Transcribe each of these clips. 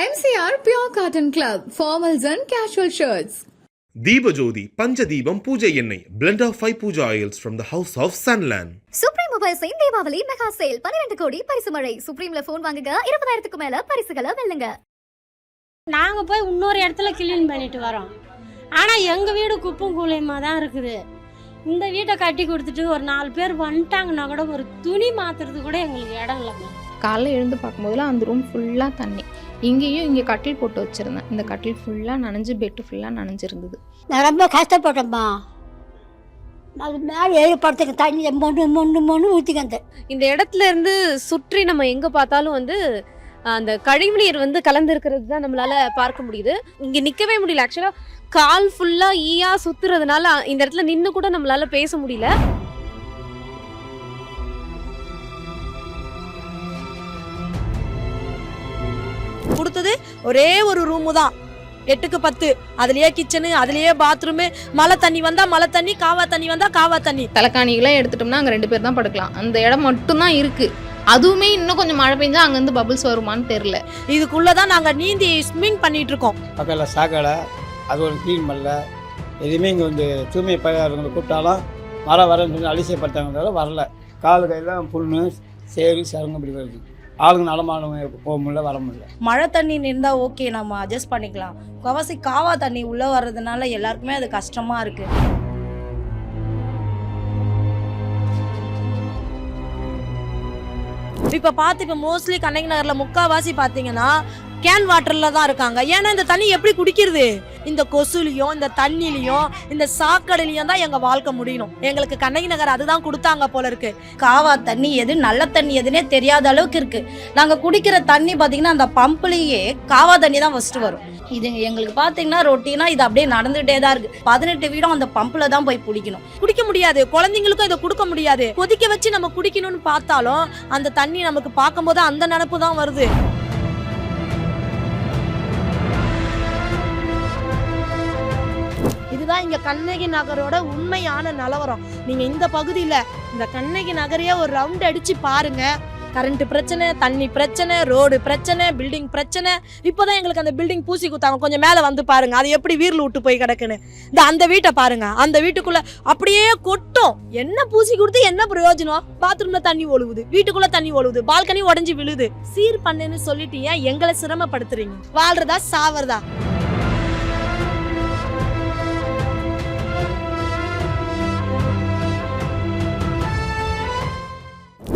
MCR Pure Cotton Club, formals and casual shirts. Deepajothi Panchadeepam பூஜை எண்ணெய் blend of five puja oils from the house of Sunland. Supreme மொபைல்ஸின் Deepavali mega sale பன்னிரண்டு கோடி பரிசு மழை. சுப்ரீம்ல phone வாங்குங்க இருபதாயிரத்துக்கு மேல பரிசுகளை வெல்லுங்க. நாங்கள் போய் இன்னொரு இடத்துல கிளீன் பண்ணிட்டு வரோம். ஆனால் எங்கள் வீடு குப்பம் கூலியமாக தான் இருக்குது. இந்த வீட்டை கட்டி கொடுத்துட்டு ஒரு நாலு பேர் வந்துட்டாங்கன்னா கூட ஒரு துணி மாத்துறது கூட எங்களுக்கு இடம் இல்லைங்க காலைல எழுந்து பார்க்கும்போதெல்லாம் அந்த ரூம் ஃபுல்லாக தண்ணி. இங்கேயும் இங்கே கட்டில் போட்டு வச்சுருந்தேன். இந்த கட்டில் ஃபுல்லாக நனைஞ்சு பெட்டு ஃபுல்லாக நனைஞ்சிருந்தது. நான் ரொம்ப கஷ்டப்பட்டேம்மா. அது மேலே ஏறி படுத்துக்க தண்ணி மொண்டு மொண்டு மொண்டு ஊற்றிக்கந்தேன் இந்த இடத்துல இருந்து சுற்றி நம்ம எங்க பார்த்தாலும் வந்து அந்த கழிவுநீர் வந்து கலந்துருக்கிறது தான் நம்மளால பார்க்க முடியுது. இங்க நிக்கவே முடியல. ஆக்சுவலா கால் ஃபுல்லா ஈயா சுத்துறதுனால இந்த இடத்துல நின்னு கூட நம்மளால பேச முடியல. கொடுத்தது ஒரே ஒரு ரூமு தான். எட்டுக்கு பத்து. அதுலயே கிச்சனு அதுலயே பாத்ரூமு மழை தண்ணி வந்தா மழை தண்ணி காவா தண்ணி வந்தா காவா தண்ணி. தலைக்காணிகளாம் எடுத்துட்டோம்னா அங்கே ரெண்டு பேர் தான் படுக்கலாம். அந்த இடம் மட்டும்தான் இருக்குது அதுவுமே இன்னும் கொஞ்சம் மழை பெஞ்சா அங்கேருந்து பபிள்ஸ் வருமான்னு தெரில இதுக்குள்ளதான் நாங்க நீந்தி ஸ்விம்மிங் பண்ணிட்டு இருக்கோம். பக்கத்தில் சாக்கடை அது ஒரு க்ளீன் பண்ணல எதுவுமே இங்கே வந்து தூய்மை பணியாளர்களை கூப்பிட்டாலும் வர வரேன்னு சொல்லி அலிசியப்பட்டாங்க வரல. காலு கையெல்லாம் புண்ணு சேறு சருங்க இப்படி வருது. ஆளுங்க நடமானவங்க போக முடியல வர முடியல. மழை தண்ணி நின்றா ஓகே நம்ம அட்ஜஸ்ட் பண்ணிக்கலாம். கவாசி காவா தண்ணி உள்ள வர்றதுனால எல்லாருக்குமே அது கஷ்டமா இருக்கு. இப்ப பார்த்து இப்போ மோஸ்ட்லி கண்ணகி நகர்ல முக்காவாசி பாத்தீங்கன்னா கேன் வாட்டர்ல தான் இருக்காங்க. ஏன்னா இந்த தண்ணி எப்படி குடிக்கிறது? இந்த கொசுலையும் இந்த தண்ணிலையும் இந்த சாக்கடையிலையும் தான் எங்க வாழ்க்கை முடியணும். எங்களுக்கு கண்ணகி நகர் அதுதான் கொடுத்தாங்க போல இருக்கு. காவா தண்ணி எது நல்ல தண்ணி எதுனே தெரியாத அளவுக்கு இருக்கு. நாங்க குடிக்கிற தண்ணி பாத்தீங்கன்னா அந்த பம்ப்லயே காவா தண்ணி தான் ஃபர்ஸ்ட் வரும். இது எங்களுக்கு பாத்தீங்கன்னா ரொட்டீனா இது அப்படியே நடந்துகிட்டே தான் இருக்கு. பதினெட்டு வீடும் அந்த பம்ப்ல தான் போய் பிடிக்கணும் குடிக்க முடியாது. குழந்தைங்களுக்கும் இதை கொடுக்க முடியாது. கொதிக்க வச்சு நம்ம குடிக்கணும்னு பார்த்தாலும் அந்த தண்ணி நமக்கு பார்க்கும்போது அந்த நினப்பு தான் வருது. இதுதான் இங்கே கண்ணகி நகரோட உண்மையான நிலவரம். நீங்கள் இந்த பகுதியில் இந்த கண்ணகி நகரையே ஒரு ரவுண்ட் அடித்து பாருங்கள் கரண்ட் பிரச்சனை தண்ணி பிரச்சனை ரோடு பிரச்சனை பில்டிங் பிரச்சனை. இப்போதான் எங்களுக்கு அந்த பில்டிங் பூசி கொடுத்தாங்க கொஞ்சம் மேலே வந்து பாருங்க. அது எப்படி வீரில் விட்டு போய் கிடக்குன்னு. இந்த அந்த வீட்டை பாருங்க. அந்த வீட்டுக்குள்ள அப்படியே கொட்டும். என்ன பூசி கொடுத்து என்ன பிரயோஜனம்? பாத்ரூம்ல தண்ணி ஒழுகுது. வீட்டுக்குள்ள தண்ணி ஒழுகுது. பால்கனி உடஞ்சி விழுது. சீர் பண்ணுன்னு சொல்லிட்டு ஏன் எங்களை சிரமப்படுத்துறீங்க? வாழ்றதா சாவறதா?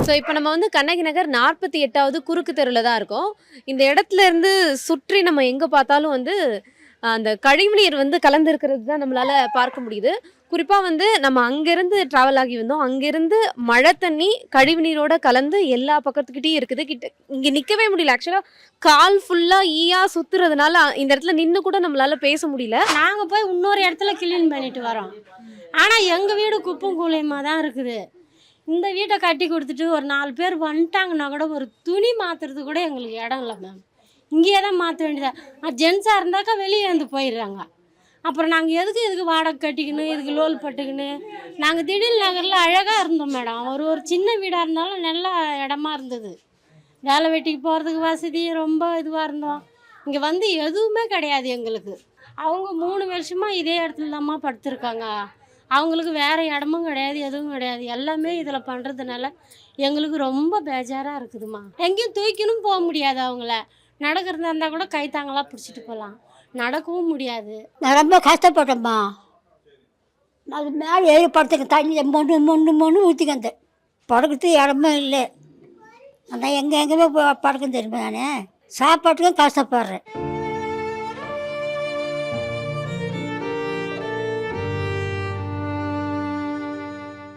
ஸோ இப்போ நம்ம வந்து கண்ணகி நகர் நாற்பத்தி எட்டாவது குறுக்கு தெருவில் தான் இருக்கோம். இந்த இடத்துல இருந்து சுற்றி நம்ம எங்கே பார்த்தாலும் வந்து அந்த கழிவுநீர் வந்து கலந்துருக்கிறது தான் நம்மளால பார்க்க முடியுது. குறிப்பாக வந்து நம்ம அங்கேருந்து ட்ராவல் ஆகி வந்தோம். அங்கேருந்து மழை தண்ணி கழிவுநீரோட கலந்து எல்லா பக்கத்துக்கிட்டேயும் இருக்குது. கிட்ட இங்கே நிற்கவே முடியல. ஆக்சுவலாக கால் ஃபுல்லாக ஈயா சுற்றுறதுனால இந்த இடத்துல நின்று கூட நம்மளால் பேச முடியல. நாங்கள் போய் இன்னொரு இடத்துல கிளீன் பண்ணிட்டு வரோம். ஆனால் எங்கள் வீடு குப்பம் கூலியமாக தான் இருக்குது. இந்த வீட்டை கட்டி கொடுத்துட்டு ஒரு நாலு பேர் வந்துட்டாங்கன்னா கூட ஒரு துணி மாத்துறது கூட எங்களுக்கு இடம் இல்லை மேம். இங்கேயே தான் மாற்ற வேண்டியதா. ஜென்ஸாக இருந்தாக்கா வெளியே வந்து போயிடுறாங்க. அப்புறம் நாங்கள் எதுக்கு இதுக்கு வாடகை கட்டிக்கணும் இதுக்கு லோல் பட்டுக்கின்னு? நாங்கள் திடீர் நகரில் அழகாக இருந்தோம் மேடம். ஒரு ஒரு சின்ன வீடாக இருந்தாலும் நல்ல இடமா இருந்தது. வேலை வெட்டிக்கு போகிறதுக்கு வசதி ரொம்ப இதுவாக இருந்தோம். இங்கே வந்து எதுவுமே கிடையாது எங்களுக்கு. அவங்க மூணு வருஷமாக இதே இடத்துல தான்மா படுத்திருக்காங்க. அவங்களுக்கு வேறு இடமும் கிடையாது எதுவும் கிடையாது. எல்லாமே இதில் பண்ணுறதுனால எங்களுக்கு ரொம்ப பேஜாராக இருக்குதுமா எங்கேயும் தூக்கினும் போக முடியாது அவங்கள. நடக்கிறதா இருந்தால் கூட கைத்தாங்களாக பிடிச்சிட்டு போகலாம் நடக்கவும் முடியாது. நான் ரொம்ப கஷ்டப்பட்டேம்மா. அது மேலே ஏறி படத்துக்கு தண்ணி மொண்டு மொண்டு மொண்டு ஊற்றிக்கந்தேன் படுக்கிறது இடமே இல்லை. அந்த எங்கே எங்கேயுமே போய் படுக்க தெரியுமா நான்? சாப்பாட்டுக்கும் கஷ்டப்படுறேன்.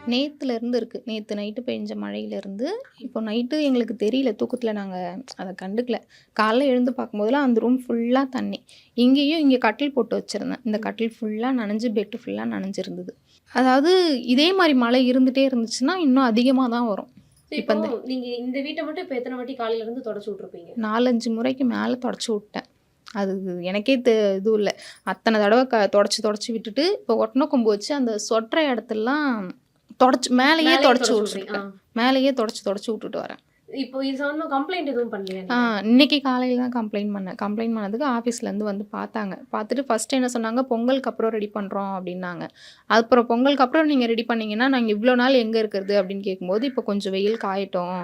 நேத்துல இருந்து இருக்குது நேற்று நைட்டு பெஞ்ச மழையிலேருந்து இப்போ நைட்டு எங்களுக்கு தெரியல. தூக்கத்தில் நாங்கள் அதை கண்டுக்கல. காலைல எழுந்து பார்க்கும்போதெல்லாம் அந்த ரூம் ஃபுல்லாக தண்ணி. இங்கேயும் இங்கே கட்டில் போட்டு வச்சுருந்தேன். இந்த கட்டில் ஃபுல்லாக நனைஞ்சு பெட்டு ஃபுல்லாக நனைஞ்சிருந்தது. அதாவது இதே மாதிரி மழை இருந்துகிட்டே இருந்துச்சுன்னா இன்னும் அதிகமாக தான் வரும். இப்ப இந்த- நீங்க இந்த வீட்டை மட்டும் இப்போ எத்தனை வாட்டி காலையில இருந்து தொடச்சு விட்டுருப்பீங்க? நாலஞ்சு முறைக்கு மேலே தொடச்சி விட்டேன். அது எனக்கே தெ இதுவும் இல்லை. அத்தனை தடவை க தொடச்சி தொடச்சி விட்டுட்டு இப்போ ஒட்டின கொம்பு வச்சு அந்த சொட்டுற இடத்துலலாம் தொடச்சி மேலேயே தொடச்சி விட்டுருக்கேன். மேலேயே தொடச்சி தொடச்சி விட்டுட்டு வரேன். இப்போ இது சம்பந்தமா கம்ப்ளைண்ட் எதுவும் பண்ணலையா? இன்னைக்கு காலையில் தான் கம்ப்ளைண்ட் பண்ணேன் கம்ப்ளைண்ட் பண்ணதுக்கு ஆஃபீஸ்லேருந்து வந்து பார்த்தாங்க. பார்த்துட்டு ஃபஸ்ட்டு என்ன சொன்னாங்க? பொங்கலுக்கு அப்புறம் ரெடி பண்ணுறோம் அப்படின்னாங்க. அப்புறம் பொங்கலுக்கு அப்புறம் நீங்கள் ரெடி பண்ணீங்கன்னா நாங்கள் இவ்வளோ நாள் எங்கே இருக்கிறது அப்படின்னு கேட்கும்போது இப்போ கொஞ்சம் வெயில் காயட்டும்.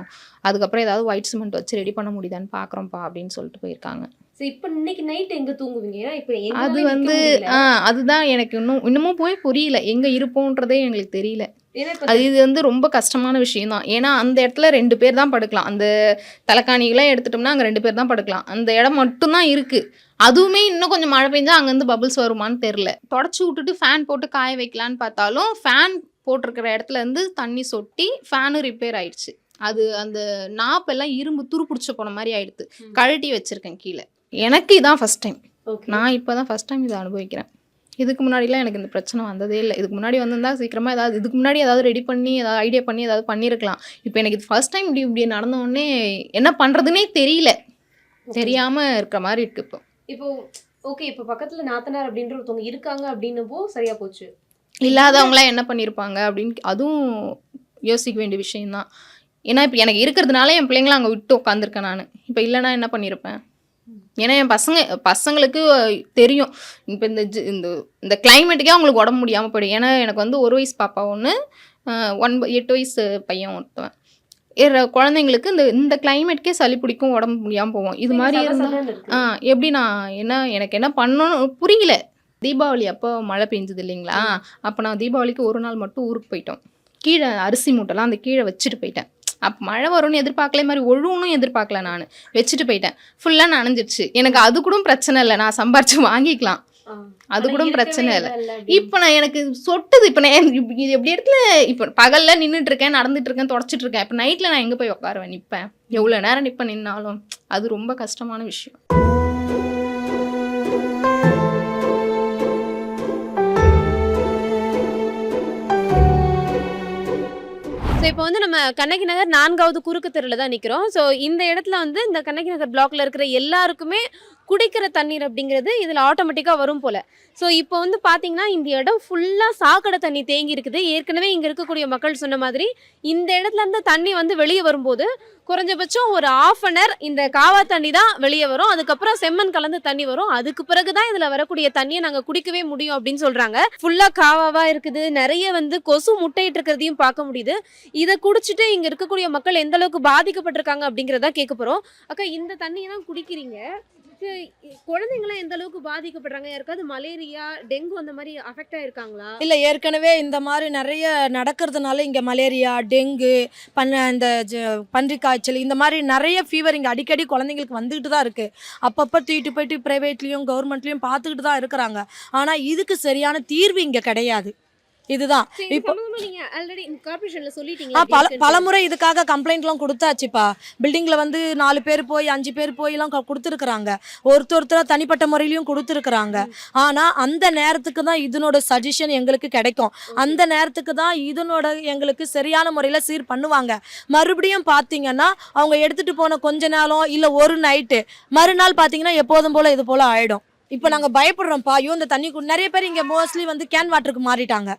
அதுக்கப்புறம் ஏதாவது ஒயிட் சிமெண்ட் வச்சு ரெடி பண்ண முடியுதான்னு பார்க்குறோம்ப்பா அப்படின்னு சொல்லிட்டு போயிருக்காங்க. இப்போ இன்னைக்கு நைட் எங்க தூங்குவீங்க? ஏன்னா இப்போ அது வந்து. ஆ அதுதான் எனக்கு இன்னும் இன்னமும் போய் புரியல. எங்கே இருப்போன்றதே எங்களுக்கு தெரியல. அது இது வந்து ரொம்ப கஷ்டமான விஷயம் தான் ஏன்னா அந்த இடத்துல ரெண்டு பேர் தான் படுக்கலாம். அந்த தலைக்காணிகளாம் எடுத்துட்டோம்னா அங்கே ரெண்டு பேர் தான் படுக்கலாம். அந்த இடம் மட்டும்தான் இருக்குது அதுவுமே இன்னும் கொஞ்சம் மழை பெஞ்சா அங்கேருந்து பபிள்ஸ் வருமான்னு தெரில தொடச்சி விட்டுட்டு ஃபேன் போட்டு காய வைக்கலான்னு பார்த்தாலும் ஃபேன் போட்டிருக்கிற இடத்துல இருந்து தண்ணி சொட்டி ஃபேனு ரிப்பேர் ஆயிடுச்சு. அது அந்த நாப்பெல்லாம் இரும்பு துரு பிடிச்ச போன மாதிரி ஆயிடுது. கழட்டி வச்சிருக்கேன் கீழே. எனக்கு இதான் ஃபர்ஸ்ட் டைம். நான் இப்போ தான் ஃபஸ்ட் டைம் இதை அனுபவிக்கிறேன். இதுக்கு முன்னாடிலாம் எனக்கு இந்த பிரச்சனை வந்ததே இல்லை. இதுக்கு முன்னாடி வந்திருந்தா சீக்கிரமாக ஏதாவது இதுக்கு முன்னாடி ஏதாவது ரெடி பண்ணி ஏதாவது ஐடியா பண்ணி ஏதாவது பண்ணியிருக்கலாம். இப்போ எனக்கு இது ஃபர்ஸ்ட் டைம் இப்படி இப்படி நடந்த உடனே என்ன பண்ணுறதுனே தெரியல. தெரியாமல் இருக்கிற மாதிரி இருக்கு இப்போ. இப்போ ஓகே இப்போ பக்கத்துல நாத்தனார் அப்படின்ற ஒருத்தவங்க இருக்காங்க அப்படின்னப்போ சரியா போச்சு. இல்லாதவங்களாம் என்ன பண்ணியிருப்பாங்க அப்படின்னு அதுவும் யோசிக்க வேண்டிய விஷயம்தான். ஏன்னா இப்போ எனக்கு இருக்கிறதுனால என் பிள்ளைங்கள அங்கே விட்டு உட்காந்துருக்கேன் நான். இப்போ இல்லைன்னா என்ன பண்ணியிருப்பேன்? ஏன்னா என் பசங்க பசங்களுக்கு தெரியும். இப்போ இந்த ஜி- இந்த இந்த கிளைமேட்டுக்கே அவங்களுக்கு உடம்பு முடியாமல் போயிடும். ஏன்னா எனக்கு வந்து ஒரு வயசு பாப்பா ஒன்று ஒன்பது எட்டு வயசு பையன் ஒருத்தவன். இர- குழந்தைங்களுக்கு இந்த இந்த கிளைமேட்டுக்கே சளி பிடிக்கும் உடம்பு முடியாமல் போவோம் இது மாதிரி இருந்தால். ஆ எப்படி நான் என்ன எனக்கு என்ன பண்ணணும் புரியல. தீபாவளி அப்போ மழை பெஞ்சது இல்லைங்களா? அப்போ நான் தீபாவளிக்கு ஒரு நாள் மட்டும் ஊருக்கு போயிட்டோம். கீழே அரிசி மூட்டைலாம் அந்த கீழே வச்சுட்டு போயிட்டேன். அப்போ மழை வரும்னு எதிர்பார்க்கல மாதிரி ஒழுவனும் எதிர்பார்க்கல நான். வச்சுட்டு போயிட்டேன். ஃபுல்லாக நனைஞ்சிருச்சு. எனக்கு அது கூட பிரச்சனை இல்லை. நான் சம்பாரிச்சு வாங்கிக்கலாம். அது கூட பிரச்சனை இல்லை. இப்போ நான் எனக்கு சொட்டுது. இப்போ நான் இது எப்படி இடத்துல இப்போ பகல்ல நின்றுட்டு இருக்கேன் நடந்துட்டு இருக்கேன் தொடச்சிட்டு இருக்கேன். இப்போ நைட்டில் நான் எங்கே போய் உட்காருவேன்? நிற்பேன் எவ்வளோ நேரம் நிற்பேன் நின்னாலும். அது ரொம்ப கஷ்டமான விஷயம். ஸோ இப்போ வந்து நம்ம கண்ணகி நகர் நான்காவது குறுக்கு தெருவில் தான் நிற்கிறோம் ஸோ இந்த இடத்துல வந்து இந்த கண்ணகி நகர் பிளாக்ல இருக்கிற எல்லாருக்குமே குடிக்கிற தண்ணீர் அப்படிங்கிறது இதில் ஆட்டோமேட்டிக்காக வரும் போல். ஸோ இப்போ வந்து பார்த்தீங்கன்னா இந்த இடம் ஃபுல்லாக சாக்கடை தண்ணி தேங்கி இருக்குது. ஏற்கனவே இங்கே இருக்கக்கூடிய மக்கள் சொன்ன மாதிரி இந்த இடத்துலேருந்து தண்ணி வந்து வெளியே வரும்போது குறைஞ்சபட்சம் ஒரு ஆஃப் அன் ஹவர் இந்த காவா தண்ணி தான் வெளியே வரும். அதுக்கப்புறம் செம்மண் கலந்து தண்ணி வரும். அதுக்கு பிறகு தான் இதில் வரக்கூடிய தண்ணியை நாங்கள் குடிக்கவே முடியும் அப்படின்னு சொல்கிறாங்க ஃபுல்லாக காவாவாக இருக்குது. நிறைய வந்து கொசு முட்டையிட்டு இருக்கிறதையும் பார்க்க முடியுது. இதை குடிச்சிட்டு இங்க இருக்கக்கூடிய மக்கள் எந்த அளவுக்கு பாதிக்கப்பட்டிருக்காங்க அப்படிங்கிறத கேட்க போறோம். அக்கா இந்த தண்ணியை தான் குடிக்கிறீங்க குழந்தைங்களாம் எந்த அளவுக்கு பாதிக்கப்படுறாங்க? யாருக்காவது மலேரியா டெங்கு அந்த மாதிரி அஃபெக்ட் ஆயிருக்காங்களா? இல்லை ஏற்கனவே இந்த மாதிரி நிறைய நடக்கிறதுனால இங்கே மலேரியா டெங்கு பண்ண இந்த ஜ- காய்ச்சல் இந்த மாதிரி நிறைய ஃபீவர் இங்கே அடிக்கடி குழந்தைங்களுக்கு வந்துக்கிட்டு தான் இருக்குது அப்பப்போ தூக்கிட்டு போயிட்டு பிரைவேட்லயும் கவர்மெண்ட்லயும் பார்த்துக்கிட்டு தான் இருக்கிறாங்க. ஆனால் இதுக்கு சரியான தீர்வு இங்கே கிடையாது. இதுதான். இப்போ இப்போ நீங்க ஆல்ரெடி கார்ப்பரேஷன்ல ஆ சொல்லிட்டீங்க பல பலமுறை இதுக்காக கம்ப்ளைண்ட்லாம் கொடுத்தாச்சுப்பா. பில்டிங்கில் வந்து நாலு பேர் போய் அஞ்சு பேர் போயெல்லாம் க- கொடுத்துருக்குறாங்க. ஒருத்தர் ஒருத்தராக தனிப்பட்ட முறையிலையும் கொடுத்துருக்குறாங்க. ஆனால் அந்த நேரத்துக்கு தான் இதனோட சஜஷன் எங்களுக்கு கிடைக்கும். அந்த நேரத்துக்கு தான் இதனோட எங்களுக்கு சரியான முறையில் சீர் பண்ணுவாங்க. மறுபடியும் பார்த்தீங்கன்னா அவங்க எடுத்துகிட்டு போன கொஞ்ச நாளும் இல்லை ஒரு நைட்டு மறுநாள் பார்த்தீங்கன்னா எப்போதும் போல் இது போல் ஆகிடும் இப்போ நாங்கள் பயப்படுறோம்ப்பா. ஐயோ இந்த தண்ணி நிறைய பேர் இங்கே மோஸ்ட்லி வந்து கேன் வாட்டருக்கு மாறிட்டாங்க.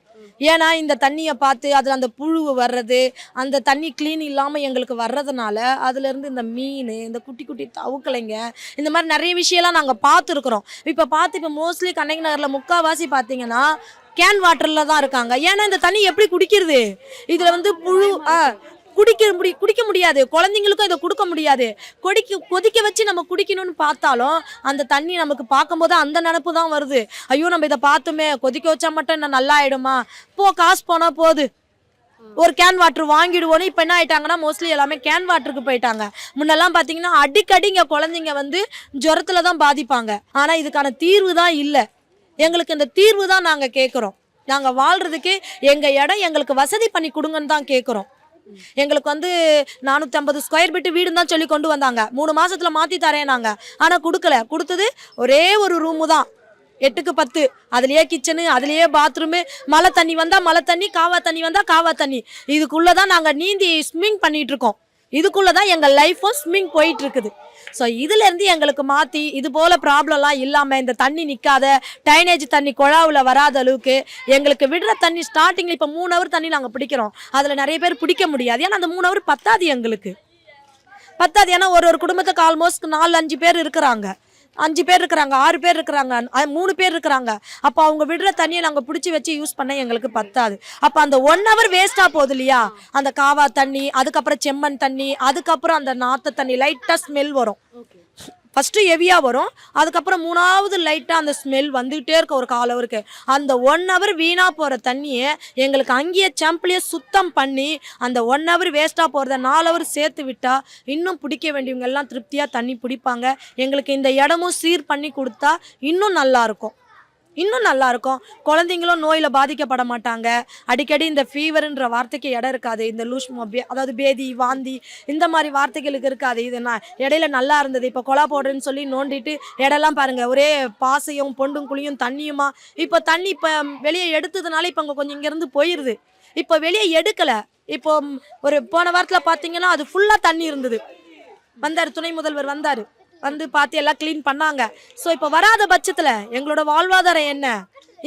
ஏன்னா இந்த தண்ணியை பார்த்து அதில் அந்த புழு வர்றது அந்த தண்ணி க்ளீன் இல்லாமல் எங்களுக்கு வர்றதுனால அதுலேருந்து இந்த மீன் இந்த குட்டி குட்டி தவுக்கலைங்க இந்த மாதிரி நிறைய விஷயம்லாம் நாங்கள் பார்த்துருக்குறோம். இப்போ பார்த்து இப்போ மோஸ்ட்லி கண்ணகி நகரில் முக்கால்வாசி பார்த்தீங்கன்னா கேன் வாட்டரில் தான் இருக்காங்க. ஏன்னா இந்த தண்ணி எப்படி குடிக்கிறது? இதில் வந்து புழு ஆ குடிக்க முடி குடிக்க முடியாது. குழந்தைங்களுக்கும் இதை கொடுக்க முடியாது. கொடிக்க கொதிக்க வச்சு நம்ம குடிக்கணும்னு பார்த்தாலும் அந்த தண்ணி நமக்கு பார்க்கும்போது அந்த நினப்பு தான் வருது. ஐயோ நம்ம இதை பார்த்தோமே கொதிக்க வச்சா மட்டும் என்ன நல்லா ஆயிடுமா போ காசு போனால் போகுது ஒரு கேன் வாட்டர் வாங்கிடுவோன்னு இப்போ என்ன ஆயிட்டாங்கன்னா மோஸ்ட்லி எல்லாமே கேன் வாட்டருக்கு போயிட்டாங்க. முன்னெல்லாம் பார்த்தீங்கன்னா அடிக்கடி இங்கே குழந்தைங்க வந்து ஜுரத்தில் தான் பாதிப்பாங்க. ஆனால் இதுக்கான தீர்வு தான் இல்லை. எங்களுக்கு இந்த தீர்வு தான் நாங்கள் கேட்குறோம் நாங்கள் வாழ்கிறதுக்கு எங்கள் இடம் எங்களுக்கு வசதி பண்ணி கொடுங்கன்னு தான் கேட்குறோம் எங்களுக்கு வந்து நானூற்றி ஐம்பது ஸ்கொயர் ஃபீட்டு வீடுன்னு தான் சொல்லி கொண்டு வந்தாங்க. மூணு மாதத்தில் மாற்றி தரேன் நாங்கள் ஆனால் கொடுக்கல. கொடுத்தது ஒரே ஒரு ரூமு தான். எட்டுக்கு பத்து. அதுலேயே கிச்சனு அதுலேயே பாத்ரூமு மழை தண்ணி வந்தால் மழை தண்ணி காவா தண்ணி வந்தால் காவா தண்ணி. இதுக்குள்ளே தான் நாங்கள் நீந்தி ஸ்விம்மிங் பண்ணிகிட்ருக்கோம் இதுக்குள்ளே தான் எங்கள் லைஃபும் ஸ்விம்மிங் போயிட்டுருக்குது ஸோ இதுலேருந்து எங்களுக்கு மாற்றி இது போல் ப்ராப்ளம்லாம் இல்லாமல் இந்த தண்ணி நிற்காத டைனேஜ் தண்ணி குழாவில் வராத அளவுக்கு எங்களுக்கு விடுற தண்ணி ஸ்டார்டிங்கில் இப்போ மூணு ஹவர் தண்ணி நாங்கள் பிடிக்கிறோம். அதில் நிறைய பேர் பிடிக்க முடியாது. ஏன்னா அந்த மூணு ஹவர் பத்தாது எங்களுக்கு. பத்தாது. ஏன்னா ஒரு ஒரு குடும்பத்துக்கு ஆல்மோஸ்ட் நாலு அஞ்சு பேர் இருக்கிறாங்க. அஞ்சு பேர் இருக்கிறாங்க ஆறு பேர் இருக்கிறாங்க மூணு பேர் இருக்கிறாங்க. அப்போ அவங்க விடுற தண்ணியை நாங்கள் பிடிச்சி வச்சு யூஸ் பண்ண எங்களுக்கு பத்தாது. அப்போ அந்த ஒன் ஹவர் வேஸ்ட்டாக போகுது இல்லையா? அந்த காவா தண்ணி அதுக்கப்புறம் செம்மண் தண்ணி அதுக்கப்புறம் அந்த நாற்று தண்ணி லைட்டாக ஸ்மெல் வரும். ஃபஸ்ட்டு ஹெவியாக வரும். அதுக்கப்புறம் மூணாவது லைட்டாக அந்த ஸ்மெல் வந்துகிட்டே இருக்க ஒரு கால் ஹவருக்கு அந்த ஒன் ஹவர் வீணாக போகிற தண்ணியை எங்களுக்கு அங்கேயே சம்பிளையே சுத்தம் பண்ணி அந்த ஒன் ஹவர் வேஸ்ட்டாக போகிறத நாலு ஹவர் சேர்த்து விட்டால் இன்னும் பிடிக்க வேண்டியவங்க எல்லாம் திருப்தியாக தண்ணி பிடிப்பாங்க. எங்களுக்கு இந்த இடமும் சீர் பண்ணி கொடுத்தா இன்னும் நல்லாயிருக்கும் இன்னும் நல்லா இருக்கும் குழந்தைங்களும் நோயில் பாதிக்கப்பட மாட்டாங்க. அடிக்கடி இந்த ஃபீவர்ன்ற வார்த்தைக்கு இடம் இருக்காது. இந்த லூஸ் அதாவது பேதி வாந்தி இந்த மாதிரி வார்த்தைகளுக்கு இருக்காது. இது நான் இடையில நல்லா இருந்தது இப்போ கொலா போடுறேன்னு சொல்லி நோண்டிட்டு இடம்லாம் பாருங்க. ஒரே பாசையும் பொண்டும் குழியும் தண்ணியுமா? இப்போ தண்ணி இப்போ வெளியே எடுத்ததுனால இப்போ அங்கே கொஞ்சம் இங்கேருந்து போயிடுது இப்போ வெளியே எடுக்கலை. இப்போ ஒரு போன வாரத்தில் பார்த்தீங்கன்னா அது ஃபுல்லாக தண்ணி இருந்தது. வந்தார் துணை முதல்வர் வந்தார். வந்து பார்த்து எல்லாம் க்ளீன் பண்ணாங்க. ஸோ இப்போ வராத பட்சத்தில் எங்களோட வாழ்வாதாரம் என்ன?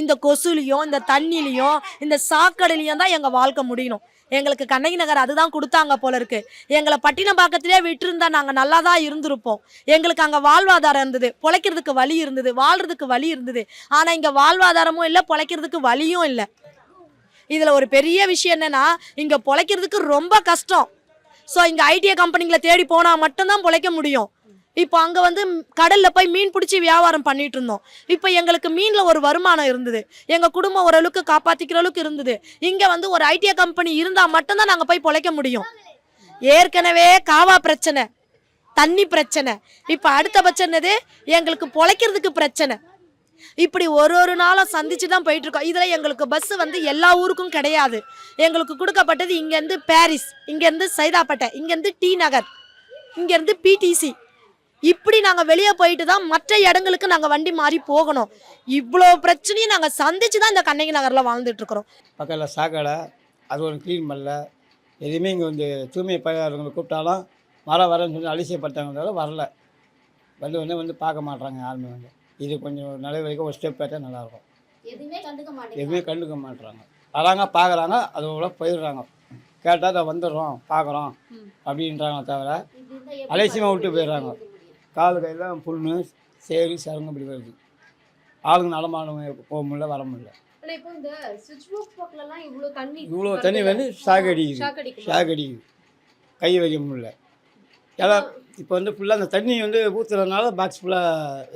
இந்த கொசுலையும் இந்த தண்ணிலையும் இந்த சாக்கடையிலையும் தான் எங்கள் வாழ்க்கை முடியணும். எங்களுக்கு கண்ணகி நகர் அதுதான் கொடுத்தாங்க போல இருக்கு. எங்களை பட்டினப்பாக்கத்திலே விட்டுருந்தா நாங்கள் நல்லா தான் இருந்திருப்போம். எங்களுக்கு அங்கே வாழ்வாதாரம் இருந்தது. பொழைக்கிறதுக்கு வழி இருந்தது. வாழ்றதுக்கு வழி இருந்தது. ஆனால் இங்கே வாழ்வாதாரமும் இல்லை பொழைக்கிறதுக்கு வழியும் இல்லை. இதில் ஒரு பெரிய விஷயம் என்னன்னா இங்கே பொழைக்கிறதுக்கு ரொம்ப கஷ்டம். ஸோ இங்கே ஐடிஐ கம்பெனிங்களை தேடி போனால் மட்டும்தான் பொழைக்க முடியும். இப்போ அங்கே வந்து கடலில் போய் மீன் பிடிச்சி வியாபாரம் பண்ணிட்டு இருந்தோம். இப்போ எங்களுக்கு மீனில் ஒரு வருமானம் இருந்தது. எங்கள் குடும்பம் ஓரளவுக்கு காப்பாற்றிக்கிற அளவுக்கு இருந்தது. இங்கே வந்து ஒரு ஐடியா கம்பெனி இருந்தால் மட்டும்தான் நாங்கள் போய் பொழைக்க முடியும். ஏற்கனவே காவா பிரச்சனை தண்ணி பிரச்சனை. இப்போ அடுத்த பட்சம் எங்களுக்கு பொழைக்கிறதுக்கு பிரச்சனை. இப்படி ஒரு ஒரு நாளும் சந்திச்சு தான் போயிட்டு இருக்கோம் இதில் எங்களுக்கு பஸ் வந்து எல்லா ஊருக்கும் கிடையாது. எங்களுக்கு கொடுக்கப்பட்டது இங்கேருந்து பாரிஸ் இங்கேருந்து சைதாப்பேட்டை இங்கேருந்து டி நகர் இங்கேருந்து பிடிசி இப்படி நாங்கள் வெளியே போயிட்டு தான் மற்ற இடங்களுக்கு நாங்கள் வண்டி மாறி போகணும். இவ்வளோ பிரச்சனையும் நாங்கள் சந்திச்சு தான் இந்த கண்ணகி நகரில் வாழ்ந்துட்டு இருக்கிறோம் பக்கத்தில் சாக்கடை அது ஒரு க்ளீன் பண்ணல. எதுவுமே இங்கே வந்து தூய்மை பணியாளர்களை கூப்பிட்டாலும் வர வரேன்னு சொல்லி அலட்சியப்படுத்தாங்க வரல. வந்து வந்து வந்து பார்க்க மாட்றாங்க யாருமே வந்து. இது கொஞ்சம் நடவடிக்கை ஒரு ஸ்டெப் எடுத்தால் நல்லாயிருக்கும். எதுவுமே கண்டுக்க எதுவுமே கண்டுக்க மாட்றாங்க. வராங்க பார்க்குறாங்க அதோட போயிடுறாங்க. கேட்டால் அதை வந்துடுறோம் பார்க்குறோம் அப்படின்றாங்க தவிர அலட்சியமாக விட்டு போயிடுறாங்க. கால் கையெல்லாம் புண்ணு சேரி சருங்க இப்படி வருது ஆளுங்க நடமாடும் போக முடியல வர முடியல. இவ்வளோ தண்ணி வந்து ஷாக் அடிக்குது. ஷாக் அடிக்குது. கை வைக்க முடியல. எல்லாம் இப்போ வந்து ஃபுல்லாக அந்த தண்ணி வந்து ஊற்றுறதுனால பாக்ஸ் ஃபுல்லாக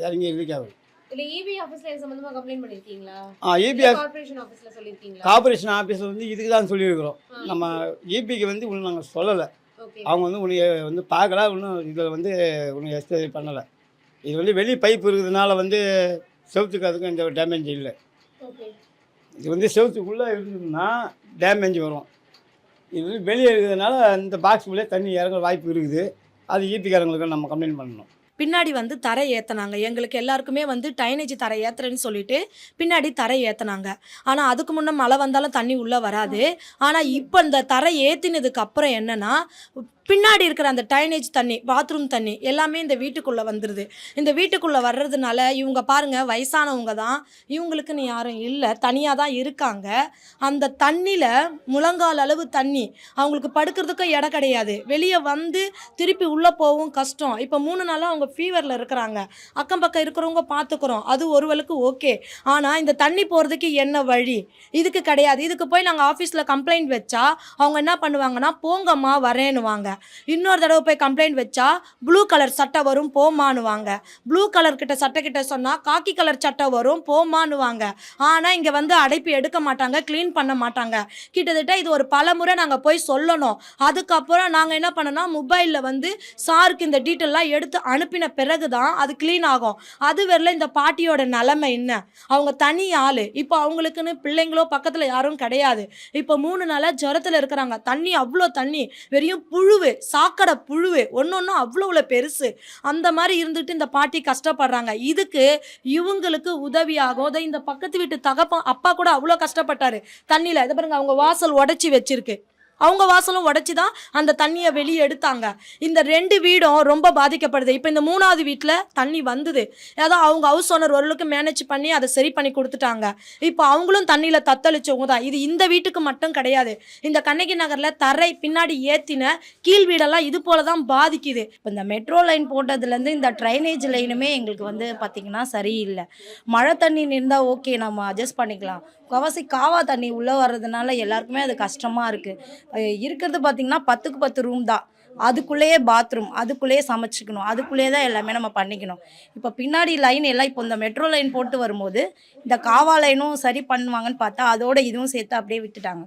இறங்கி இருக்காது இல்ல இபி ஆபீஸ்ல இது சம்பந்தமா கம்ப்ளைண்ட் பண்ணிருக்கீங்களா? ஆ இபிஎஸ் கார்ப்பரேஷன் ஆபீஸ்ல சொல்லிருக்கீங்களா? கார்பரேஷன் ஆஃபீஸில் வந்து இதுக்கு தான் சொல்லியிருக்கிறோம் நம்ம இபிக்கு வந்து இன்னும் நாங்கள் சொல்லலை. அவங்க வந்து உன்னை வந்து பார்க்கல இன்னும் இதில் வந்து ஒன்றும் எக்ஸ்பை பண்ணலை. இது வந்து வெளி பைப் இருக்கிறதுனால வந்து செவுத்துக்கு அதுக்கும் எந்த டேமேஜ் இல்லை. இது வந்து செவுத்துக்குள்ளே இருந்ததுன்னா டேமேஜ் வரும். இது வந்து வெளியே இருக்கிறதுனால இந்த பாக்ஸுக்குள்ளே தண்ணி இறங்க வாய்ப்பு இருக்குது. அது E ஈபிக்காரங்களுக்கு நம்ம கம்ப்ளைண்ட் பண்ணணும். பின்னாடி வந்து தரை ஏற்றினாங்க எங்களுக்கு எல்லாருக்குமே வந்து டைனேஜ் தரை ஏற்றுறேன்னு சொல்லிட்டு பின்னாடி தரை ஏற்றினாங்க ஆனால் அதுக்கு முன்னே மழை வந்தாலும் தண்ணி உள்ளே வராது. ஆனால் இப்போ இந்த தரை ஏற்றினதுக்கு அப்புறம் என்னன்னா பின்னாடி இருக்கிற அந்த டைனேஜ் தண்ணி பாத்ரூம் தண்ணி எல்லாமே இந்த வீட்டுக்குள்ளே வந்துடுது இந்த வீட்டுக்குள்ளே வர்றதுனால இவங்க பாருங்கள் வயசானவங்க தான். இவங்களுக்குன்னு யாரும் இல்லை. தனியாக தான் இருக்காங்க. அந்த தண்ணியில் முழங்கால் அளவு தண்ணி அவங்களுக்கு படுக்கிறதுக்கும் இடம் கிடையாது. வெளியே வந்து திருப்பி உள்ளே போகவும் கஷ்டம். இப்போ மூணு நாளாக அவங்க ஃபீவரில் இருக்கிறாங்க. அக்கம் பக்கம் இருக்கிறவங்க பார்த்துக்குறோம் அது ஒருவளுக்கு ஓகே ஆனால் இந்த தண்ணி போகிறதுக்கு என்ன வழி? இதுக்கு கிடையாது. இதுக்கு போய் நாங்கள் ஆஃபீஸில் கம்ப்ளைண்ட் வச்சா அவங்க என்ன பண்ணுவாங்கன்னா போங்கம்மா வரேன்னுவாங்க. இன்னொரு தடவை போய் கம்ப்ளைண்ட் வச்சா ப்ளூ கலர் சட்டை வரும் போமானுவாங்க ப்ளூ கலர் கிட்ட சட்டை கிட்ட சொன்னால் காக்கி கலர் சட்டை வரும் போமானுவாங்க ஆனால் இங்கே வந்து அடைப்பு எடுக்க மாட்டாங்க க்ளீன் பண்ண மாட்டாங்க. கிட்டத்தட்ட இது ஒரு பல முறை நாங்கள் போய் சொல்லணும். அதுக்கப்புறம் நாங்கள் என்ன பண்ணோம்னா மொபைலில் வந்து சாருக்கு இந்த டீட்டெயிலாம் எடுத்து அனுப்பின பிறகு தான் அது க்ளீன் ஆகும். அது வரல இந்த பாட்டியோட நிலைமை என்ன? அவங்க தனி ஆள். இப்போ அவங்களுக்குன்னு பிள்ளைங்களோ பக்கத்தில் யாரும் கிடையாது. இப்போ மூணு நாளாக ஜுரத்தில் இருக்கிறாங்க. தண்ணி அவ்வளோ தண்ணி. வெறியும் புழுவு. சாக்கடை புழுவே ஒன்று ஒன்றும் அவ்வளோ அவ்வளோ பெருசு. அந்த மாதிரி இருந்துட்டு இந்த பாட்டி கஷ்டப்படுறாங்க. இதுக்கு இவங்களுக்கு உதவியாகும். அதை இந்த பக்கத்து வீட்டு தகப்பன் அப்பா கூட அவ்வளோ கஷ்டப்பட்டாரு. தண்ணியில் இதை பாருங்க அவங்க வாசல் உடச்சி வச்சிருக்கு. அவங்க வாசலும் உடைச்சி தான் அந்த தண்ணியை வெளியே எடுத்தாங்க. இந்த ரெண்டு வீடும் ரொம்ப பாதிக்கப்படுது. இப்போ இந்த மூணாவது வீட்டில் தண்ணி வந்தது. ஏதோ அவங்க ஹவுஸ் ஓனர் ஓரளவுக்கு மேனேஜ் பண்ணி அதை சரி பண்ணி கொடுத்துட்டாங்க. இப்போ அவங்களும் தண்ணியில் தத்தளிச்சவங்க தான். இது இந்த வீட்டுக்கு மட்டும் கிடையாது. இந்த கண்ணகி நகரில் தரை பின்னாடி ஏற்றின கீழ் வீடெல்லாம் இது போல தான் பாதிக்குது. இப்போ இந்த மெட்ரோ லைன் போட்டதுலேருந்து இந்த ட்ரைனேஜ் லைனுமே எங்களுக்கு வந்து பார்த்திங்கன்னா சரியில்லை. மழை தண்ணி இருந்தால் ஓகே நம்ம அட்ஜஸ்ட் பண்ணிக்கலாம். முக்கால்வாசி காவா தண்ணி உள்ளே வர்றதுனால எல்லாருக்குமே அது கஷ்டமாக இருக்குது இருக்கிறது பார்த்திங்கன்னா பத்துக்கு பத்து ரூம் தான். அதுக்குள்ளேயே பாத்ரூம் அதுக்குள்ளேயே சமைச்சிக்கணும். அதுக்குள்ளேயே தான் எல்லாமே நம்ம பண்ணிக்கணும். இப்போ பின்னாடி லைன் எல்லாம் இப்போ இந்த மெட்ரோ லைன் போட்டு வரும்போது இந்த காவா லைனும் சரி பண்ணுவாங்கன்னு பார்த்தா அதோட இதுவும் சேர்த்து அப்படியே விட்டுட்டாங்க.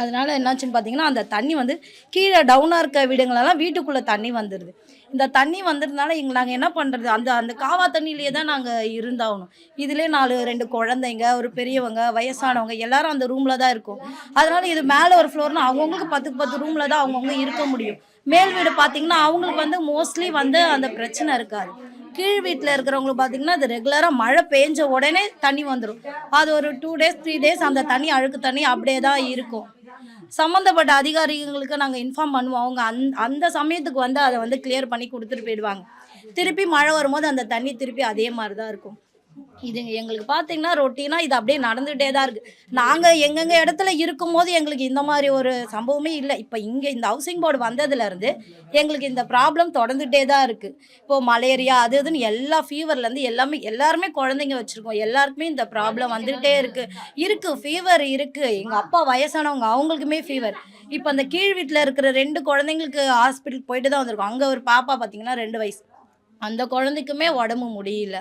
அதனால என்னாச்சுன்னு பார்த்தீங்கன்னா அந்த தண்ணி வந்து கீழே டவுனாக இருக்க வீடுங்களெல்லாம் வீட்டுக்குள்ளே தண்ணி வந்துடுது இந்த தண்ணி வந்ததுனால எங்க நாங்கள் என்ன பண்ணுறது அந்த அந்த காவா தண்ணியிலே தான் நாங்கள் இருந்தாகணும். இதிலே நாலு ரெண்டு குழந்தைங்க ஒரு பெரியவங்க வயசானவங்க எல்லாரும் அந்த ரூமில் தான் இருக்கும். அதனால இது மேலே ஒரு ஃப்ளோர்னா அவங்கவுங்களுக்கு பத்துக்கு பத்து ரூமில் தான் அவங்கவுங்க இருக்க முடியும். மேல் வீடு பார்த்தீங்கன்னா அவங்களுக்கு வந்து மோஸ்ட்லி வந்து அந்த பிரச்சனை இருக்காது. கீழ் வீட்டில் இருக்கிறவங்களுக்கு பார்த்தீங்கன்னா அது ரெகுலராக மழை பெஞ்ச உடனே தண்ணி வந்துடும் அது ஒரு டூ டேஸ் த்ரீ டேஸ் அந்த தண்ணி அழுக்கு தண்ணி அப்படியே தான் இருக்கும். சம்மந்தப்பட்ட அதிகாரிகளுக்கு நாங்கள் இன்ஃபார்ம் பண்ணுவோம். அவங்க அந் அந்த சமயத்துக்கு வந்து அதை வந்து கிளியர் பண்ணி கொடுத்துட்டு போயிடுவாங்க. திருப்பி மழை வரும்போது அந்த தண்ணி திருப்பி அதே மாதிரி தான் இருக்கும். இது எங்களுக்கு பார்த்தீங்கன்னா ரொட்டீனாக இது அப்படியே நடந்துகிட்டே தான் இருக்குது நாங்கள் எங்கெங்க இடத்துல இருக்கும்போது எங்களுக்கு இந்த மாதிரி ஒரு சம்பவமே இல்லை. இப்போ இங்கே இந்த ஹவுசிங் போர்டு வந்ததுலேருந்து எங்களுக்கு இந்த ப்ராப்ளம் தொடர்ந்துகிட்டே தான் இருக்குது இப்போது மலேரியா அது இதுன்னு எல்லா ஃபீவர்லேருந்து எல்லாமே எல்லாருமே குழந்தைங்க வச்சுருக்கோம். எல்லாருக்குமே இந்த ப்ராப்ளம் வந்துகிட்டே இருக்குது இருக்குது ஃபீவர் இருக்குது எங்கள் அப்பா வயசானவங்க அவங்களுக்குமே ஃபீவர் இப்போ அந்த கீழ் வீட்டில் இருக்கிற ரெண்டு குழந்தைங்களுக்கு ஹாஸ்பிட்டல் போயிட்டு தான் வந்திருக்கோம். அங்கே ஒரு பாப்பா பார்த்தீங்கன்னா ரெண்டு வயசு. அந்த குழந்தைக்குமே உடம்பு முடியல.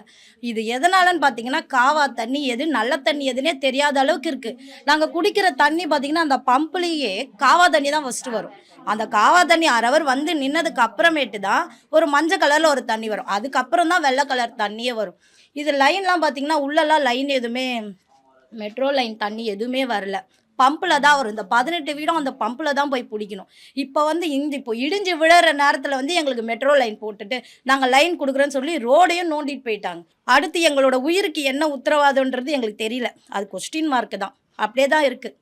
இது எதனாலன்னு பார்த்தீங்கன்னா காவா தண்ணி எது நல்ல தண்ணி எதுனே தெரியாத அளவுக்கு இருக்குது நாங்கள் குடிக்கிற தண்ணி பார்த்தீங்கன்னா அந்த பம்ப்லேயே காவா தண்ணி தான் ஃபஸ்ட்டு வரும். அந்த காவா தண்ணி அரவர் வந்து நின்னதுக்கு அப்புறமேட்டு தான் ஒரு மஞ்சள் கலரில் ஒரு தண்ணி வரும். அதுக்கப்புறம் தான் வெள்ளை கலர் தண்ணியே வரும். இது லைன்லாம் பார்த்திங்கன்னா உள்ளெல்லாம் லைன் எதுவுமே மெட்ரோ லைன் தண்ணி எதுவுமே வரல. பம்பில் தான் வரும். இந்த பதினெட்டு வீடும் அந்த பம்பில் தான் போய் பிடிக்கணும். இப்போ வந்து இந்த இப்போ இடிஞ்சு விழுற நேரத்தில் வந்து எங்களுக்கு மெட்ரோ லைன் போட்டுட்டு நாங்கள் லைன் கொடுக்குறோன்னு சொல்லி ரோடையும் நோண்டிட்டு போயிட்டாங்க. அடுத்து எங்களோட உயிருக்கு என்ன உத்தரவாதம்ன்றது எங்களுக்கு தெரியல. அது கொஸ்டின் மார்க்கு தான். அப்படியே தான் இருக்குது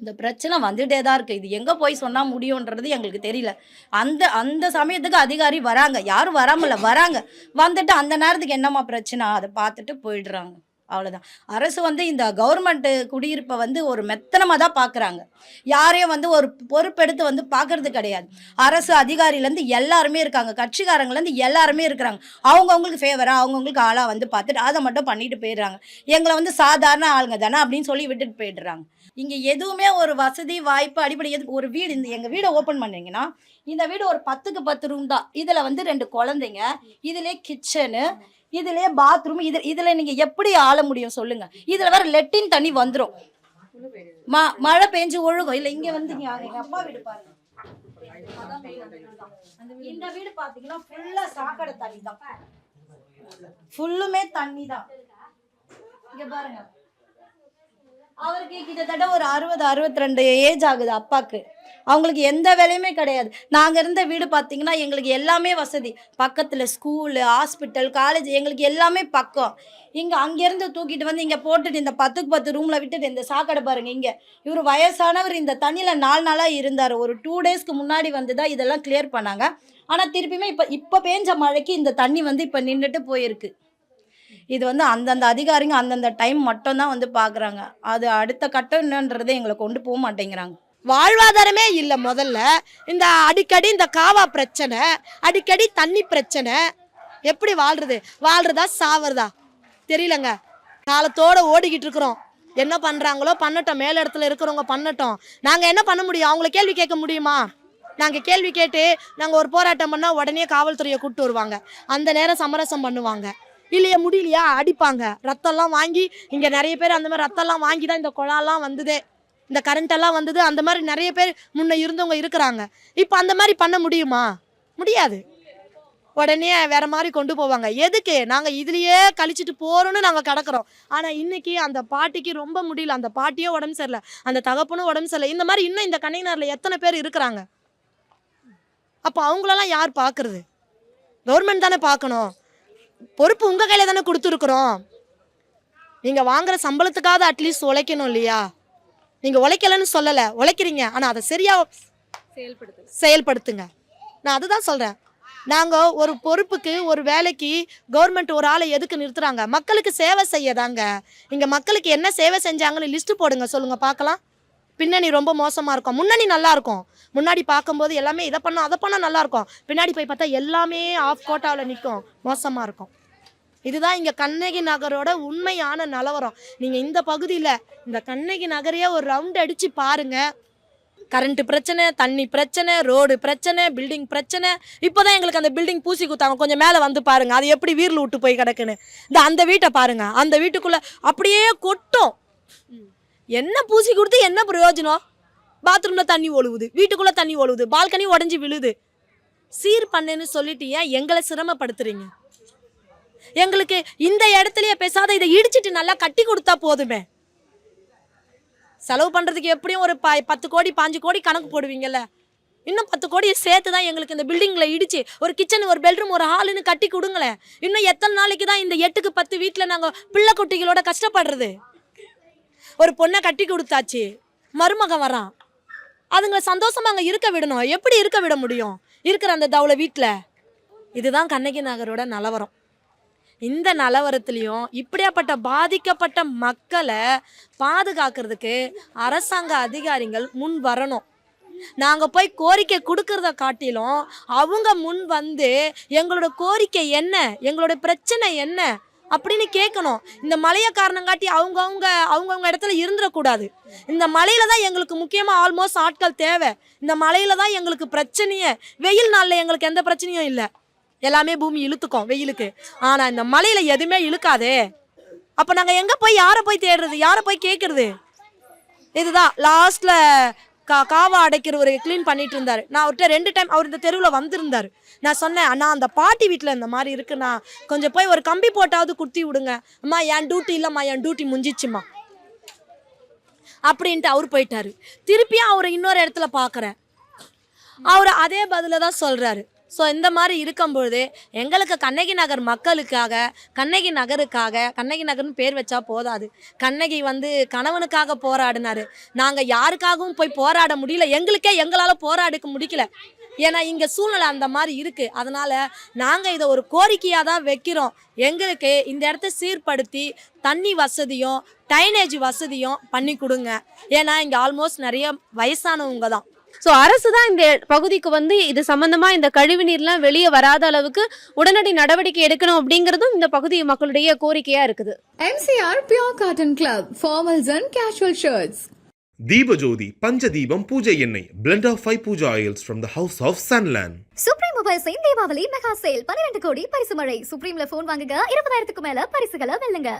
இந்த பிரச்சனை வந்துகிட்டே தான் இருக்குது இது எங்கே போய் சொன்னால் முடியுன்றது எங்களுக்கு தெரியல. அந்த அந்த சமயத்துக்கு அதிகாரி வராங்க. யாரும் வராமல வராங்க. வந்துட்டு அந்த நேரத்துக்கு என்னம்மா பிரச்சனை? அதை பார்த்துட்டு போயிடுறாங்க. அவ்வளோதான் அரசு வந்து இந்த கவர்மெண்ட்டு குடியிருப்பை வந்து ஒரு மெத்தனமாக தான் பார்க்குறாங்க யாரையும் வந்து ஒரு பொறுப்பெடுத்து வந்து பார்க்கறது கிடையாது. அரசு அதிகாரியிலேருந்து எல்லாருமே இருக்காங்க. கட்சிக்காரங்கலேருந்து எல்லாருமே இருக்கிறாங்க. அவங்கவுங்களுக்கு ஃபேவராக அவங்கவுங்களுக்கு ஆளாக வந்து பார்த்துட்டு அதை மட்டும் பண்ணிட்டு போயிடுறாங்க. எங்களை வந்து சாதாரண ஆளுங்க தானே அப்படின்னு சொல்லி விட்டுட்டு போயிடுறாங்க. இங்கே எதுவுமே ஒரு வசதி வாய்ப்பு அடிப்படை எது ஒரு வீடு இந்த எங்கள் வீடை ஓப்பன் பண்ணீங்கன்னா இந்த வீடு ஒரு பத்துக்கு பத்து ரூம் தான். இதில் வந்து ரெண்டு குழந்தைங்க இதிலே கிச்சனு இதுலேயே பாத்ரூம் இது இதில் நீங்கள் எப்படி ஆள முடியும் சொல்லுங்கள் இதில் வேறு லெட்டின் தண்ணி வந்துடும் ம மழை பெஞ்சு ஒழுகும். இல்லை இங்கே வந்து இங்க அப்பா வீடு பாருங்க. இந்த வீடு பாத்தீங்கன்னா சாக்கடை தண்ணி தான். ஃபுல்லுமே தண்ணி தான். இங்க பாருங்க. அவருக்கு கிட்டத்தட்ட ஒரு அறுபது அறுபத்தி ரெண்டு ஏஜ் ஆகுது அப்பாக்கு. அவங்களுக்கு எந்த வேலையுமே கிடையாது. நாங்கள் இருந்த வீடு பார்த்தீங்கன்னா எங்களுக்கு எல்லாமே வசதி. பக்கத்தில் ஸ்கூலு ஹாஸ்பிட்டல் காலேஜ் எங்களுக்கு எல்லாமே பக்கம். இங்கே அங்கேருந்து தூக்கிட்டு வந்து இங்கே போட்டுட்டு இந்த பத்துக்கு பத்து ரூமில் விட்டுட்டு இந்த சாக்கடை பாருங்கள் இங்கே. இவர் வயசானவர் இந்த தண்ணியில் நாலு நாளாக இருந்தார். ஒரு டூ டேஸ்க்கு முன்னாடி வந்து தான் இதெல்லாம் கிளியர் பண்ணாங்க. ஆனால் திருப்பியுமே இப்போ இப்போ பேஞ்ச மழைக்கு இந்த தண்ணி வந்து இப்போ நின்றுட்டு போயிருக்கு. இது வந்து அந்தந்த அதிகாரிங்க அந்தந்த டைம் மட்டும்தான் வந்து பார்க்குறாங்க அது அடுத்த கட்டம் என்னன்றதை எங்களை கொண்டு போக மாட்டேங்கிறாங்க. வாழ்வாதாரமே இல்லை முதல்ல. இந்த அடிக்கடி இந்த காவா பிரச்சனை அடிக்கடி தண்ணி பிரச்சனை. எப்படி வாழ்றது? வாழ்றதா சாவறதா? தெரியலங்க. காலத்தோட ஓடிக்கிட்டு இருக்கிறோம். என்ன பண்ணுறாங்களோ பண்ணட்டும். மேல் இடத்துல இருக்கிறவங்க பண்ணட்டும். நாங்கள் என்ன பண்ண முடியும்? அவங்கள கேள்வி கேட்க முடியுமா? நாங்கள் கேள்வி கேட்டு நாங்கள் ஒரு போராட்டம் பண்ணால் உடனே காவல்துறையை கூப்பிட்டு வருவாங்க. அந்த நேரம் சமரசம் பண்ணுவாங்க. இல்லையா முடியலையா? அடிப்பாங்க. ரத்தம்லாம் வாங்கி இங்கே நிறைய பேர் அந்த மாதிரி ரத்தம்லாம் வாங்கி தான் இந்த குழாலாம் வந்ததே. இந்த கரண்டெல்லாம் வந்தது. அந்த மாதிரி நிறைய பேர் முன்ன இருந்தவங்க இருக்கிறாங்க. இப்போ அந்த மாதிரி பண்ண முடியுமா? முடியாது. உடனே வேற மாதிரி கொண்டு போவாங்க. எதுக்கு? நாங்கள் இதுலயே கழிச்சிட்டு போறோம்னு நாங்கள் கிடக்குறோம். ஆனால் இன்னைக்கு அந்த பாட்டிக்கு ரொம்ப முடியல. அந்த பாட்டியே உடம்பு சரியில்லை. அந்த தகப்பனும் உடம்பு சரியில்லை. இந்த மாதிரி இன்னும் இந்த கண்ணையினரில் எத்தனை பேர் இருக்கிறாங்க? அப்போ அவங்களெல்லாம் யார் பார்க்கறது? கவர்மெண்ட் தானே பார்க்கணும். பொறுப்பு உங்கள் கையில் தானே கொடுத்துருக்குறோம். நீங்கள் வாங்குற சம்பளத்துக்காவது அட்லீஸ்ட் உழைக்கணும் இல்லையா? நீங்கள் உழைக்கலன்னு சொல்லலை. உழைக்கிறீங்க. ஆனால் அதை சரியாக செயல்படுத்துங்க. நான் அதுதான் சொல்கிறேன் நாங்கள் ஒரு பொறுப்புக்கு ஒரு வேலைக்கு கவர்மெண்ட் ஒரு ஆளை எதுக்கு நிறுத்துறாங்க? மக்களுக்கு சேவை செய்யதாங்க. இங்கே மக்களுக்கு என்ன சேவை செஞ்சாங்கன்னு லிஸ்ட்டு போடுங்க. சொல்லுங்கள் பார்க்கலாம். பின்னணி ரொம்ப மோசமாக இருக்கும். முன்னணி நல்லா இருக்கும். முன்னாடி பார்க்கும்போது எல்லாமே இதை பண்ணால் அதை பண்ணால் நல்லா இருக்கும். பின்னாடி போய் பார்த்தா எல்லாமே ஆஃப் கோட்டாவில் நிற்கும் மோசமாக இருக்கும். இதுதான் இங்கே கண்ணகி நகரோட உண்மையான நிலவரம். நீங்கள் இந்த பகுதியில் இந்த கண்ணகி நகரையே ஒரு ரவுண்ட் அடித்து பாருங்கள் கரண்ட்டு பிரச்சனை தண்ணி பிரச்சனை ரோடு பிரச்சனை பில்டிங் பிரச்சனை. இப்போ தான் எங்களுக்கு அந்த பில்டிங் பூசி குத்தாங்க கொஞ்சம் மேலே வந்து பாருங்கள் அது எப்படி வீரில் விட்டு போய் கிடக்குன்னு. இந்த அந்த வீட்டை பாருங்கள் அந்த வீட்டுக்குள்ளே அப்படியே கொட்டும். என்ன பூசி கொடுத்து என்ன பிரயோஜனம்? பாத்ரூமில் தண்ணி ஒழுகுது வீட்டுக்குள்ளே தண்ணி ஒழுகுது பால்கனி உடஞ்சி விழுது. சீர் பண்ணேன்னு சொல்லிட்டு ஏன் எங்களை சிரமப்படுத்துறீங்க? எங்களுக்கு இந்த இடத்துலயே பேசாத இதை இடிச்சிட்டு நல்லா கட்டி கொடுத்தா போதுமே. செலவு பண்ணுறதுக்கு எப்படியும் ஒரு ப பத்து கோடி பாஞ்சு கோடி கணக்கு போடுவீங்கல்ல. இன்னும் பத்து கோடியை சேர்த்து தான் எங்களுக்கு இந்த பில்டிங்கில் இடிச்சு ஒரு கிச்சன் ஒரு பெட்ரூம் ஒரு ஹாலுன்னு கட்டி கொடுங்களேன். இன்னும் எத்தனை நாளைக்கு தான் இந்த எட்டுக்கு பத்து வீட்டில் நாங்கள் பிள்ளை குட்டிகளோட கஷ்டப்படுறது? ஒரு பொண்ணை கட்டி கொடுத்தாச்சு. மருமகன் வரான். அதுங்களை சந்தோஷமா அங்கே இருக்க விடணும். எப்படி இருக்க விட முடியும்? இருக்கிற அந்த தவளை வீட்டில் இதுதான் கண்ணகி நகரோட நலவரம். இந்த நலவரத்துலேயும் இப்படியாப்பட்ட பாதிக்கப்பட்ட மக்களை பாதுகாக்கிறதுக்கு அரசாங்க அதிகாரிகள் முன் வரணும். நாங்கள் போய் கோரிக்கை கொடுக்கறத காட்டிலும் அவங்க முன் வந்து எங்களோட கோரிக்கை என்ன? எங்களோட பிரச்சனை என்ன? அப்படின்னு கேட்கணும் இந்த மழையை காரணங்காட்டி அவங்கவுங்க அவங்கவுங்க இடத்துல இருந்துடக்கூடாது. இந்த மழையில தான் எங்களுக்கு முக்கியமாக ஆல்மோஸ்ட் ஆட்கள் தேவை. இந்த மழையில தான் எங்களுக்கு பிரச்சனையே. வெயில் நாளில் எங்களுக்கு எந்த பிரச்சனையும் இல்லை. எல்லாமே பூமி இழுத்துக்கும் வெயிலுக்கு. ஆனால் இந்த மழையில எதுவுமே இழுக்காதே. அப்போ நாங்கள் எங்கே போய் யாரை போய் தேடுறது? யாரை போய் கேட்குறது இதுதான். லாஸ்ட்ல கா காவா அடைக்கிறவர் க்ளீன் பண்ணிட்டு இருந்தார் நான் அவர்கிட்ட ரெண்டு டைம் அவர் இந்த தெருவில் வந்திருந்தாரு. நான் சொன்னேன் அண்ணா அந்த பாட்டி வீட்டில் இந்த மாதிரி இருக்குண்ணா. கொஞ்சம் போய் ஒரு கம்பி போட்டாவது குத்தி விடுங்க. அம்மா என் டியூட்டி இல்லைம்மா என் டியூட்டி முடிஞ்சிச்சுமா அப்படின்ட்டு அவர் போயிட்டாரு. திருப்பியும் அவரை இன்னொரு இடத்துல பார்க்குறேன் அவர் அதே பதில தான் சொல்கிறாரு ஸோ இந்த மாதிரி இருக்கும்பொழுது எங்களுக்கு கண்ணகி நகர் மக்களுக்காக கண்ணகி நகருக்காக கண்ணகி நகர்னு பேர் வச்சா போதாது. கண்ணகி வந்து கணவனுக்காக போராடினார். நாங்கள் யாருக்காகவும் போய் போராட முடியல. எங்களுக்கே எங்களால் போராடிக்க முடியல ஏன்னா இங்கே சூழ்நிலை அந்த மாதிரி இருக்குது அதனால் நாங்கள் இதை ஒரு கோரிக்கையாக தான் வைக்கிறோம். எங்களுக்கு இந்த இடத்த சீர்படுத்தி தண்ணி வசதியும் டைனேஜ் வசதியும் பண்ணி கொடுங்க. ஏன்னா இங்கே ஆல்மோஸ்ட் நிறைய வயசானவங்க தான். ஸோ அரசு தான் இந்த பகுதிக்கு வந்து இது சம்பந்தமா இந்த கழிவு நீர்லாம் வெளியே வராத அளவுக்கு உடனடி நடவடிக்கை எடுக்கணும் அப்படிங்கிறதும் இந்த பகுதி மக்களுடைய கோரிக்கையா இருக்குது MCR Pure Cotton Club, formals and casual shirts. Deepajothi Panchadeepam பூஜை எண்ணெய் blend of five puja oils from the house of Sunland. Supreme மொபைல்ஸின் Deepavali mega sale பன்னிரண்டு கோடி பரிசு மழை சுப்ரீம்ல போன் வாங்குங்க இருபதாயிரத்துக்கு மேல பரிசுகளை வெல்லுங்க